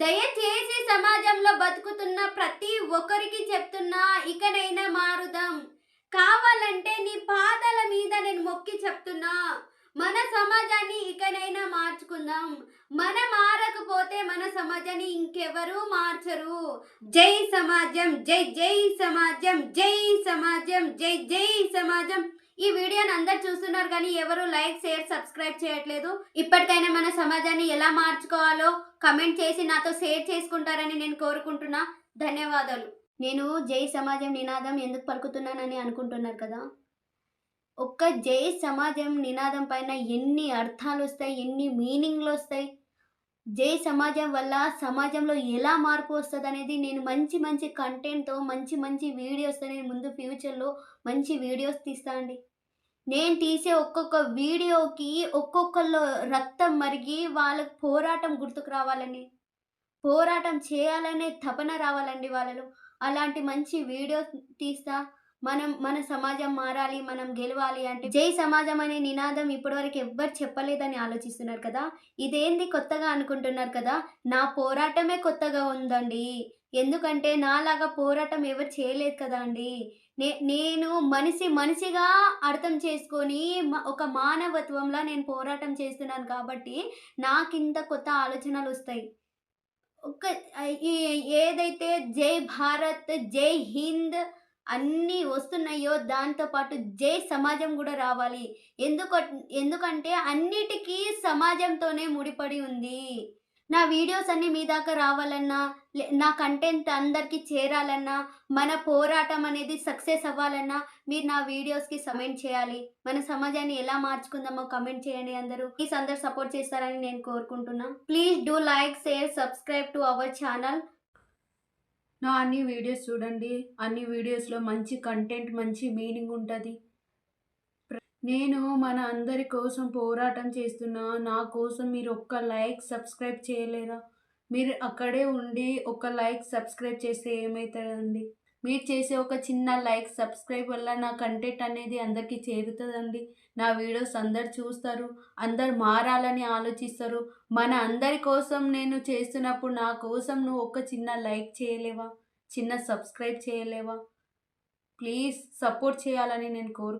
దయచేసి సమాజంలో బతుకుతున్న ప్రతి ఒక్కరికి చెప్తున్నా ఇకనైనా మారుదాం. కావాలంటే నీ పాదాల మీద నేను మొక్కి చెప్తున్నా. మన సమాజాన్ని ఇకనైనా మార్చుకుందాం. మనం మారకపోతే మన సమాజాన్ని ఇంకెవరు మార్చరు. జై సమాజం జై జై సమాజం జై సమాజం జై జై సమాజం. ఈ వీడియోని అందరు చూస్తున్నారు కానీ ఎవరు లైక్ షేర్ సబ్స్క్రైబ్ చేయట్లేదు. ఇప్పటికైనా మన సమాజాన్ని ఎలా మార్చుకోవాలో కమెంట్ చేసి నాతో షేర్ చేసుకుంటారని నేను కోరుకుంటున్నా. ధన్యవాదాలు. నేను జై సమాజం నినాదం ఎందుకు పలుకుతున్నానని అనుకుంటున్నారు కదా? ఒక్క జై సమాజం నినాదం పైన ఎన్ని అర్థాలు వస్తాయి ఎన్ని మీనింగ్లు వస్తాయి జై సమాజం వల్ల సమాజంలో ఎలా మార్పు వస్తుంది అనేది నేను మంచి మంచి కంటెంట్తో మంచి మంచి వీడియోస్తో నేను ముందు ఫ్యూచర్లో మంచి వీడియోస్ తీస్తా అండి. నేను తీసే ఒక్కొక్క వీడియోకి ఒక్కొక్కళ్ళు రక్తం మరిగి వాళ్ళకు పోరాటం గుర్తుకు రావాలని పోరాటం చేయాలనే తపన రావాలండి వాళ్ళలో. అలాంటి మంచి వీడియోస్ తీస్తా మనం మన సమాజం మారాలి మనం గెలవాలి అంటే జై సమాజం అనే నినాదం ఇప్పటివరకు ఎవ్వరు చెప్పలేదని ఆలోచిస్తున్నారు కదా? ఇదేంది కొత్తగా అనుకుంటున్నారు కదా? నా పోరాటమే కొత్తగా ఉందండి. ఎందుకంటే నాలాగా పోరాటం ఎవరు చేయలేదు కదా అండి. నే నేను మనిషి మనిషిగా అర్థం చేసుకొని ఒక మానవత్వంలా నేను పోరాటం చేస్తున్నాను కాబట్టి నాకింత కొత్త ఆలోచనలు వస్తాయి. ఒక ఈ- ఏదైతే జై భారత్ జై హింద్ అన్నీ వస్తున్నాయో దాంతోపాటు జై సమాజం కూడా రావాలి. ఎందుకు ఎందుకంటే అన్నిటికీ సమాజంతోనే ముడిపడి ఉంది. నా వీడియోస్ అన్నీ మీ దాకా రావాలన్నా లే- నా కంటెంట్ అందరికీ చేరాలన్నా మన పోరాటం అనేది సక్సెస్ అవ్వాలన్నా మీరు నా వీడియోస్కి కమెంట్ చేయాలి. మన సమాజాన్ని ఎలా మార్చుకుందామో కమెంట్ చేయండి అందరూ. ప్లీజ్ అందరు సపోర్ట్ చేస్తారని నేను కోరుకుంటున్నా. Please do like share subscribe to our channel. నా అన్ని వీడియోస్ చూడండి. అన్ని వీడియోస్లో మంచి కంటెంట్ మంచి మీనింగ్ ఉంటుంది. నేను మన అందరి కోసం పోరాటం చేస్తున్నా. నా కోసం మీరు ఒక్క లైక్ సబ్స్క్రైబ్ చేయలేరా? మీరు అక్కడే ఉండి ఒక లైక్ సబ్స్క్రైబ్ చేస్తే ఏమవుతుందండి మీరు చేసే ఒక చిన్న లైక్ సబ్స్క్రైబ్ వల్ల నా కంటెంట్ అనేది అందరికీ చేరుతుందండి. నా వీడియోస్ అందరు చూస్తారు అందరు మారాలని ఆలోచిస్తారు. మన అందరి కోసం నేను చేస్తున్నప్పుడు నా కోసం నువ్వు ఒక చిన్న లైక్ చేయలేవా? చిన్న సబ్స్క్రైబ్ చేయలేవా? ప్లీజ్ సపోర్ట్ చేయాలని నేను కోరు